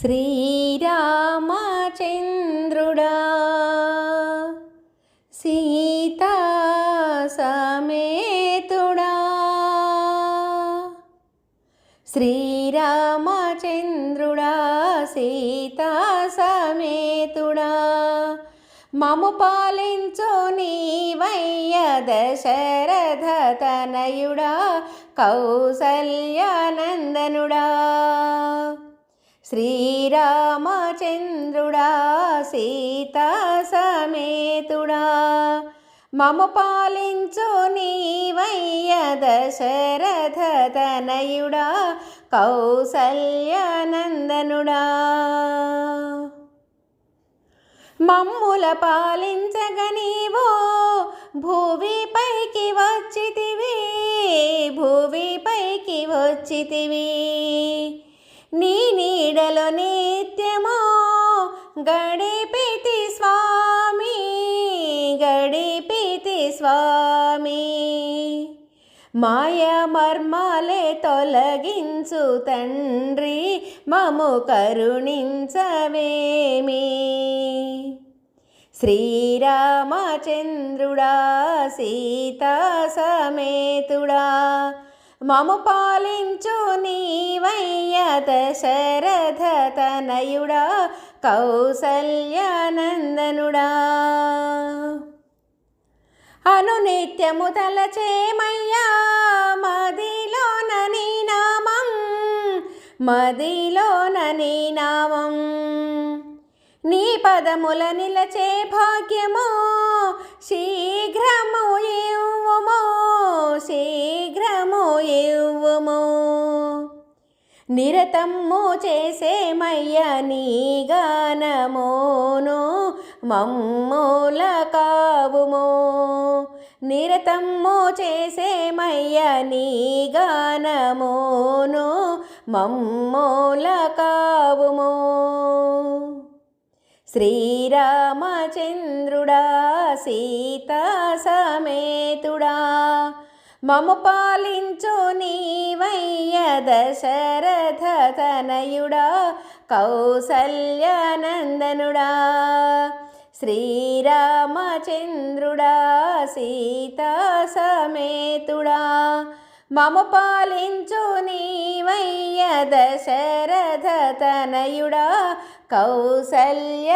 శ్రీరామచంద్రుడా సీతా సమేతుడా శ్రీరామచంద్రుడా సీతా సమేతుడా మము పాలించు నీవయ్య దశరథ తనయుడా కౌసల్యానందనుడా. శ్రీరామచంద్రుడా సీతా సమేతుడా. మమ పాలించు నీవయ్య దశరథ తనయుడా కౌసల్యానందనుడా. మమ్ముల పాలించగ నీవో భూమిపైకి వచ్చితివి భూమిపైకి వచ్చితివి. గడిపితి స్వామి గడిపితి స్వామి. మాయ మర్మాలే తొలగించు తండ్రి మము కరుణించవేమి. శ్రీరామచంద్రుడా సీతా సమేతుడా మము పాలించు నీవయ్య దశరథ తనయుడా కౌసల్యానందనుడా. అనునిత్యము తలచేమయ్యా మదిలోన నీ నామం మదిలోన నీ నామం. నీ పదముల నిలచే భాగ్యము శీఘ్రము నిరతమ్ము చేసేమయ్య నీ గానమోను కావుమో. కావుము నిరతమ్ము చేసేమయ్య నీ గానమోను మమ్ముల కావుమో. శ్రీరామచంద్రుడా సీతా సమేతుడా మము పాలించు నీవయ్య దశరథ తనయుడా కౌసల్యానందనుడా శ్రీరామచంద్రుడా సీతా సమేతుడా. మము పాలించు నీవయ్య దశరథ తనయుడా కౌసల్యానందనుడా.